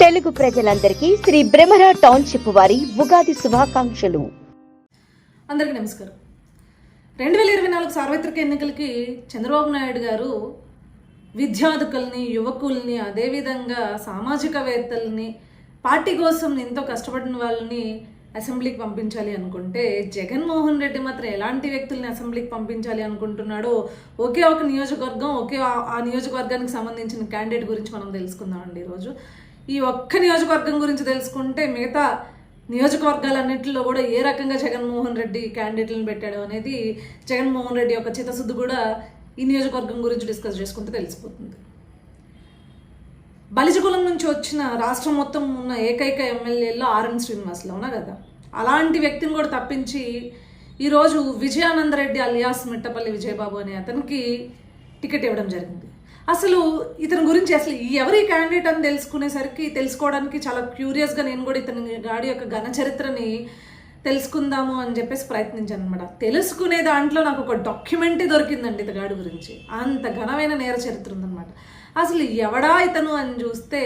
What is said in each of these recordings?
తెలుగు ప్రజలందరికీ శ్రీ బ్రహ్మరా టౌన్షిప్ వారి ఉగాది శుభాకాంక్షలు. అందరికీ నమస్కారం. రెండు వేల ఇరవై నాలుగు సార్వత్రిక ఎన్నికలకి చంద్రబాబు నాయుడు గారు విద్యార్థుకుల్ని యువకుల్ని అదేవిధంగా సామాజికవేత్తల్ని పార్టీ కోసం ఎంతో కష్టపడిన వాళ్ళని అసెంబ్లీకి పంపించాలి అనుకుంటే జగన్మోహన్ రెడ్డి మాత్రం ఎలాంటి వ్యక్తుల్ని అసెంబ్లీకి పంపించాలి అనుకుంటున్నాడో ఒకే ఒక నియోజకవర్గం ఒకే ఆ- ఆ నియోజకవర్గానికి సంబంధించిన క్యాండిడేట్ గురించి మనం తెలుసుకుందామండి ఈరోజు. ఈ ఒక్క నియోజకవర్గం గురించి తెలుసుకుంటే మిగతా నియోజకవర్గాలన్నింటిలో కూడా ఏ రకంగా జగన్మోహన్ రెడ్డి క్యాండిడేట్లను పెట్టాడు అనేది జగన్మోహన్ రెడ్డి యొక్క చిత్తశుద్ధి కూడా ఈ నియోజకవర్గం గురించి డిస్కస్ చేసుకుంటే తెలిసిపోతుంది. బలిజకులం నుంచి వచ్చిన రాష్ట్రం మొత్తం ఉన్న ఏకైక ఎమ్మెల్యేలో ఆర్ఎన్ శ్రీనివాసులు అవునా కదా? అలాంటి వ్యక్తిని కూడా తప్పించి ఈరోజు విజయానందరెడ్డి అలియాస్ మిట్టపల్లి విజయబాబు అనే అతనికి టికెట్ ఇవ్వడం జరిగింది. అసలు ఇతని గురించి అసలు ఈ ఎవరి క్యాండిడేట్ అని తెలుసుకునేసరికి తెలుసుకోవడానికి చాలా క్యూరియస్గా నేను కూడా ఇతని గాడి యొక్క ఘన చరిత్రని తెలుసుకుందాము అని చెప్పేసి ప్రయత్నించాను అనమాట తెలుసుకునే దాంట్లో నాకు ఒక డాక్యుమెంటే దొరికిందండి ఇతగాడి గురించి. అంత ఘనమైన నేర చరిత్ర ఉందన్నమాట. అసలు ఎవడా ఇతను అని చూస్తే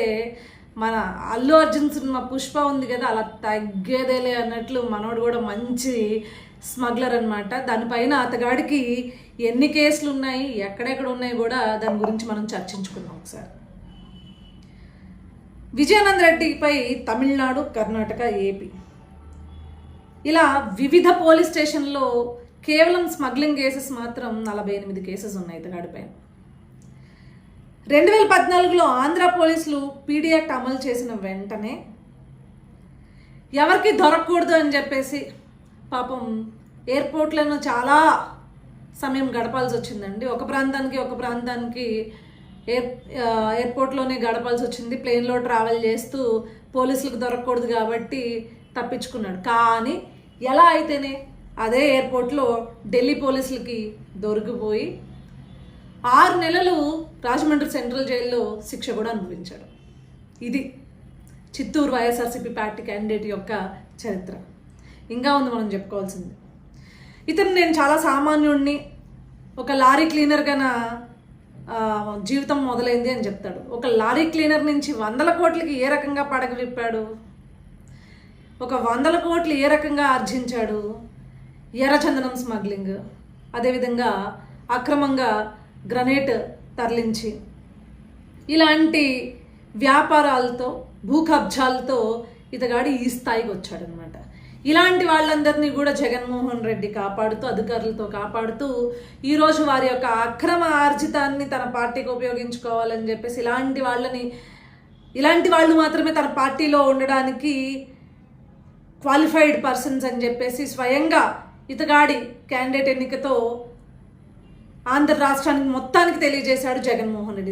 మన అల్లు అర్జున్ సినిమా పుష్ప ఉంది కదా అలా తగ్గేదేలే అన్నట్లు మనోడు కూడా మంచి స్మగ్లర్ అనమాట దానిపైన అతగాడికి ఎన్ని కేసులు ఉన్నాయి ఎక్కడెక్కడ ఉన్నాయి కూడా దాని గురించి మనం చర్చించుకుందాం ఒకసారి. విజయానంద రెడ్డిపై తమిళనాడు కర్ణాటక ఏపీ. ఇలా వివిధ పోలీస్ స్టేషన్లో కేవలం స్మగ్లింగ్ కేసెస్ మాత్రం నలభై ఎనిమిది కేసెస్ ఉన్నాయి ఇతగాడిపైన రెండు వేల పద్నాలుగులో ఆంధ్ర పోలీసులు పీడీ యాక్ట్ అమలు చేసిన వెంటనే ఎవరికి దొరకకూడదు అని చెప్పేసి పాపం ఎయిర్పోర్ట్లను చాలా సమయం గడపాల్సి వచ్చిందండి. ఒక ప్రాంతానికి ఒక ప్రాంతానికి ఎయిర్ ఎయిర్పోర్ట్లోనే గడపాల్సి వచ్చింది. ప్లేన్లో ట్రావెల్ చేస్తూ పోలీసులకు దొరకకూడదు కాబట్టి తప్పించుకున్నాడు. కానీ ఎలా అయితేనే అదే ఎయిర్పోర్ట్లో ఢిల్లీ పోలీసులకి దొరికిపోయి ఆరు నెలలు రాజమండ్రి సెంట్రల్ జైల్లో శిక్ష కూడా అనుభవించాడు. ఇది చిత్తూరు వైఎస్ఆర్సీపీ పార్టీ క్యాండిడేట్ యొక్క చరిత్ర. ఇంకా ఉంది మనం చెప్పుకోవాల్సింది. ఇతను నేను చాలా సామాన్యుడిని ఒక లారీ క్లీనర్గా నా జీవితం మొదలైంది అని చెప్తాడు. ఒక లారీ క్లీనర్ నుంచి వందల కోట్లకి ఏ రకంగా పడగ విప్పాడు? ఒక వందల కోట్లు ఏ రకంగా ఆర్జించాడు? ఎర్రచందనం స్మగ్లింగ్. అదేవిధంగా అక్రమంగా గ్రనేట్ తరలించి. ఇలాంటి వ్యాపారాలతో భూ కబ్జాలతో ఇతగాడు ఈ స్థాయికి వచ్చాడనమాట. ఇలాంటి వాళ్ళందరినీ కూడా జగన్మోహన్ రెడ్డి కాపాడుతూ అధికారులతో కాపాడుతూ ఈరోజు వారి యొక్క అక్రమ ఆర్జితాన్ని తన పార్టీకి ఉపయోగించుకోవాలని చెప్పేసి ఇలాంటి వాళ్ళని ఇలాంటి వాళ్ళు మాత్రమే తన పార్టీలో ఉండడానికి క్వాలిఫైడ్ పర్సన్స్ అని చెప్పేసి స్వయంగా ఇతగాడి క్యాండిడేట్ ఎన్నికతో ఆంధ్ర రాష్ట్రానికి మొత్తానికి తెలియజేశాడు జగన్మోహన్ రెడ్డి.